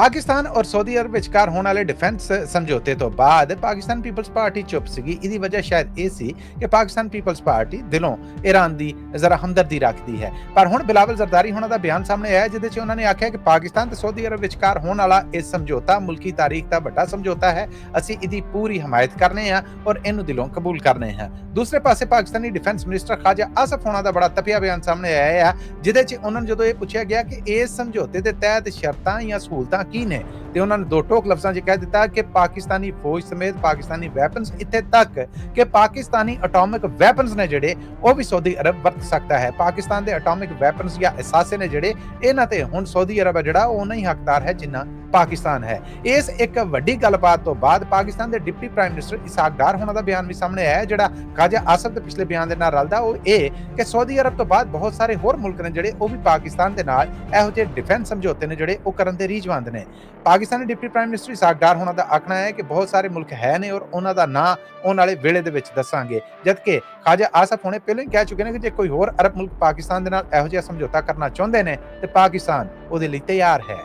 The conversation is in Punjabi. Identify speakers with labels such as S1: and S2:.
S1: ਪਾਕਿਸਤਾਨ ਔਰ ਸਾਊਦੀ ਅਰਬ ਵਿਚਕਾਰ ਹੋਣ ਵਾਲੇ ਡਿਫੈਂਸ ਸਮਝੌਤੇ ਤੋਂ ਬਾਅਦ ਪਾਕਿਸਤਾਨ ਪੀਪਲਸ ਪਾਰਟੀ ਚੁੱਪ ਸੀਗੀ। ਇਹਦੀ ਵਜ੍ਹਾ ਸ਼ਾਇਦ ਇਹ ਸੀ ਕਿ ਪਾਕਿਸਤਾਨ ਪੀਪਲਸ ਪਾਰਟੀ ਦਿਲੋਂ ਈਰਾਨ ਦੀ ਜ਼ਰਾ ਹਮਦਰਦੀ ਰੱਖਦੀ ਹੈ। ਪਰ ਹੁਣ ਬਿਲਾਵਲ ਜ਼ਰਦਾਰੀ ਹੋਣਾ ਦਾ ਬਿਆਨ ਸਾਹਮਣੇ ਆਇਆ, ਜਿਹਦੇ 'ਚ ਉਹਨਾਂ ਨੇ ਆਖਿਆ ਕਿ ਪਾਕਿਸਤਾਨ ਤੇ ਸਾਊਦੀ ਅਰਬ ਵਿਚਕਾਰ ਹੋਣ ਵਾਲਾ ਇਹ ਸਮਝੌਤਾ ਮੁਲਕੀ ਤਾਰੀਖ ਦਾ ਵੱਡਾ ਸਮਝੌਤਾ ਹੈ। ਅਸੀਂ ਇਹਦੀ ਪੂਰੀ ਹਮਾਇਤ ਕਰਨੇ ਆ ਔਰ ਇਹਨੂੰ ਦਿਲੋਂ ਕਬੂਲ ਕਰਨੇ ਹਾਂ ਦੂਸਰੇ ਪਾਸੇ ਪਾਕਿਸਤਾਨੀ ਡਿਫੈਂਸ ਮਿਨਿਸਟਰ ਖਾਜਾ ਆਸਫ ਹੋਣਾ ਦਾ ਬੜਾ ਤਪਿਆ ਬਿਆਨ ਸਾਹਮਣੇ ਆਇਆ ਹੈ ਜਿਹਦੇ 'ਚ ਉਹਨਾਂ ਨੂੰ ਜਦੋਂ ਇਹ ਪੁੱਛਿਆ ਗਿਆ ਕਿ ਇਸ ਸਮਝੌਤੇ ਦੇ ਤਹਿਤ ਸ਼ਰਤਾਂ ਜਾਂ ਸਹੂਲਤਾਂ ਕੀ ਨੇ ਤੇ ਉਹਨਾਂ ਨੇ ਦੋ ਟੋਕ ਲਫ਼ਜ਼ਾਂ 'ਚ ਕਹਿ ਦਿੱਤਾ ਕਿ ਪਾਕਿਸਤਾਨੀ ਫੌਜ ਸਮੇਤ ਪਾਕਿਸਤਾਨੀ ਵੈਪਨਸ ਇੱਥੇ ਤੱਕ ਕਿ ਪਾਕਿਸਤਾਨੀ ਐਟੋਮਿਕ ਵੈਪਨਸ ਨੇ ਜਿਹੜੇ, ਉਹ ਵੀ ਸਾਊਦੀ ਅਰਬ ਵਰਤ ਸਕਦਾ ਹੈ। ਪਾਕਿਸਤਾਨ ਦੇ ਐਟੋਮਿਕ ਵੈਪਨਸ ਜਾਂ ਅਸਾਸੇ ਨੇ ਜਿਹੜੇ, ਇਹਨਾਂ ਤੇ ਹੁਣ ਸਾਊਦੀ ਅਰਬ ਹੈ ਜਿਹੜਾ, ਉਹ ਨਹੀਂ ਹੱਕਦਾਰ ਹੈ ਜਿੰਨਾ ਪਾਕਿਸਤਾਨ ਹੈ। ਇਸ ਇੱਕ ਵੱਡੀ ਗੱਲਬਾਤ ਤੋਂ ਬਾਅਦ ਪਾਕਿਸਤਾਨ ਦੇ deputy prime minister Ishaq Dar ਹੋਣਾ ਦਾ ਬਿਆਨ ਵੀ ਸਾਹਮਣੇ ਆਇਆ ਜਿਹੜਾ ਖਾਜਾ ਆਸਫ ਦੇ ਪਿਛਲੇ ਬਿਆਨ ਦੇ ਨਾਲ ਰਲਦਾ ਉਹ ਇਹ ਕਿ ਸਾਊਦੀ ਅਰਬ ਤੋਂ ਬਾਅਦ ਬਹੁਤ ਸਾਰੇ ਹੋਰ ਮੁਲਕ ਨੇ ਜਿਹੜੇ ਉਹ ਵੀ ਪਾਕਿਸਤਾਨ ਦੇ ਨਾਲ ਇਹੋ ਜਿਹੇ ਡਿਫੈਂਸ ਸਮਝੌਤੇ ਨੇ ਜਿਹੜੇ ਉਹ ਕਰਨ ਦੇ ਰੀਝਵੰਦ ਨੇ। Pakistani deputy prime minister Ishaq Dar ਹੋਣਾ ਦਾ ਆਖਣਾ ਹੈ ਕਿ ਬਹੁਤ ਸਾਰੇ ਮੁਲਕ ਹੈ ਨੇ ਔਰ ਉਹਨਾਂ ਦਾ ਨਾਂ ਉਹਨਾਂ ਵਾਲੇ ਵੇਲੇ ਦੇ ਵਿੱਚ ਦੱਸਾਂਗੇ। ਜਦਕਿ ਖਾਜਾ ਆਸਫ ਹੋਣੇ ਪਹਿਲਾਂ ਹੀ ਕਹਿ ਚੁੱਕੇ ਨੇ ਕਿ ਜੇ ਕੋਈ ਹੋਰ ਅਰਬ ਮੁਲਕ ਪਾਕਿਸਤਾਨ ਦੇ ਨਾਲ ਇਹੋ ਜਿਹਾ ਸਮਝੌਤਾ ਕਰਨਾ ਚਾਹੁੰਦੇ ਨੇ, ਤੇ ਪਾਕਿਸਤਾਨ ਉਹਦੇ ਲਈ ਤਿਆਰ ਹੈ।